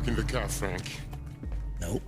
back in the car, Frank. Nope.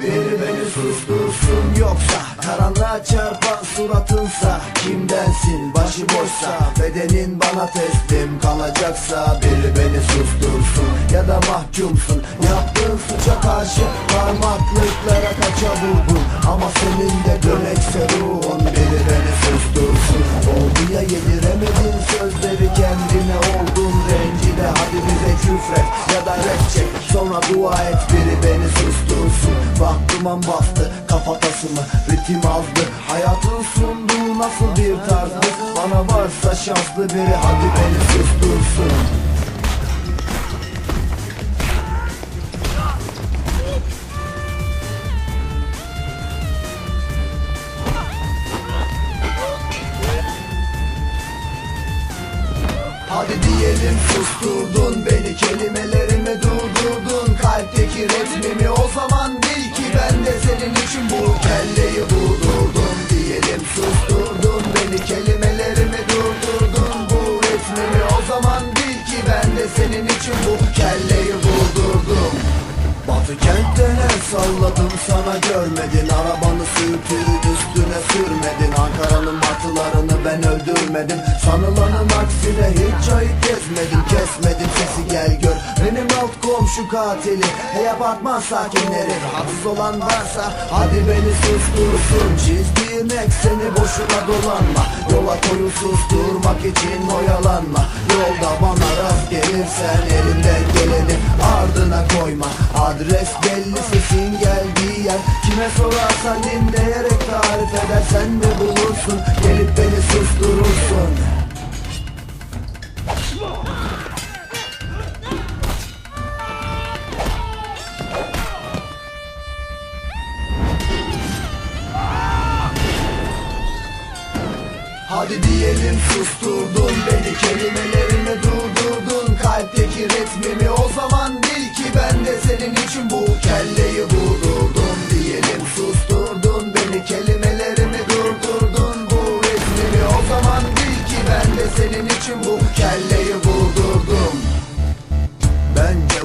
Biri beni sustursun yoksa Karanlığa çarpan suratınsa Kimdensin başıboşsa Bedenin bana teslim kalacaksa Biri beni sustursun ya da mahkumsun. Yaptığın suça karşı parmaklıklara kaça vurdun Ama senin de dönekse ruhun Biri beni sustursun. Oldu ya yediremedin sözleri kendine oldun rencide. Hadi bize küfret ya da rap çek. Sonra dua et biri beni sustursun Bak duman bastı kafatasımı Ritim azdı. Hayatın sunduğu nasıl bir tarzdı? Bana varsa şanslı biri hadi beni sustursun. Hadi diyelim susturdun beni kelimelerimi de senin için bu kelleyi vurdurdum. Batı kentten el salladım sana görmedin. Arabanı sürtüğün üstüne sürmedin. Ankara'nın batılarını ben öldürmedim Sanılanın aksine hiç ayıp gezmedim. Kesmedim sesi gel gör. Benim alt komşu katili. Hey apartman sakinleri. Rahatsız olan varsa hadi beni sustursun. Çizdiğim ekseni boşuna dolanma. Yola koyu susturmak için oyalanma. Yolda bana rast gelirsen elinden geleni ardına koyma. Adres belli sesin geldiği yer. Kime sorarsan dinleyerek tarif edersen de bulursun Gelip beni susturursun. Hadi diyelim susturdun beni kelimelerimi durdurdun. Kalpteki ritmimi o zaman bil ki ben de senin için bu kelleyi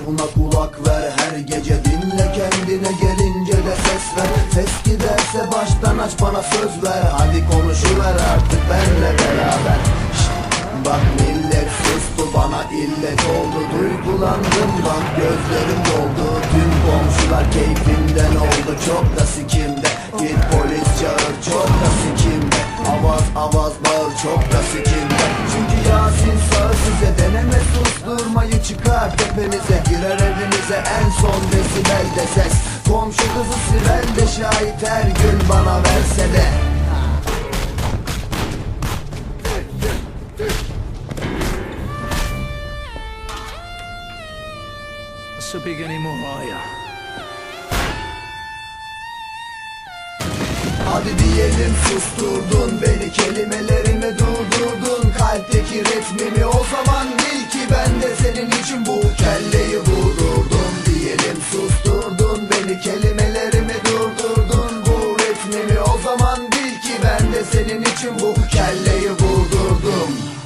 Buna kulak ver her gece dinle kendine gelince de ses ver. Ses giderse baştan aç bana söz ver. Hadi konuşuver artık benle beraber. Şşt, Bak millet sustu bana illet oldu. Duygulandım bak gözlerim doldu. Tüm komşular keyfimden oldu? Çok da sikimde. Git polis çağır çok da sikimde. Avaz avaz bağır çok da sikimde çıkar tepenize Girer evinize en son desibelde ses. Komşu kızı Sibel de şahit her gün bana verse de. So big anymore, are ya? Hadi diyelim susturdun beni kelimelerimi durdurdun. Kalpteki ritmimi o zaman bil ki o zaman bil ki ben de senin için bu kelleyi buldurdum.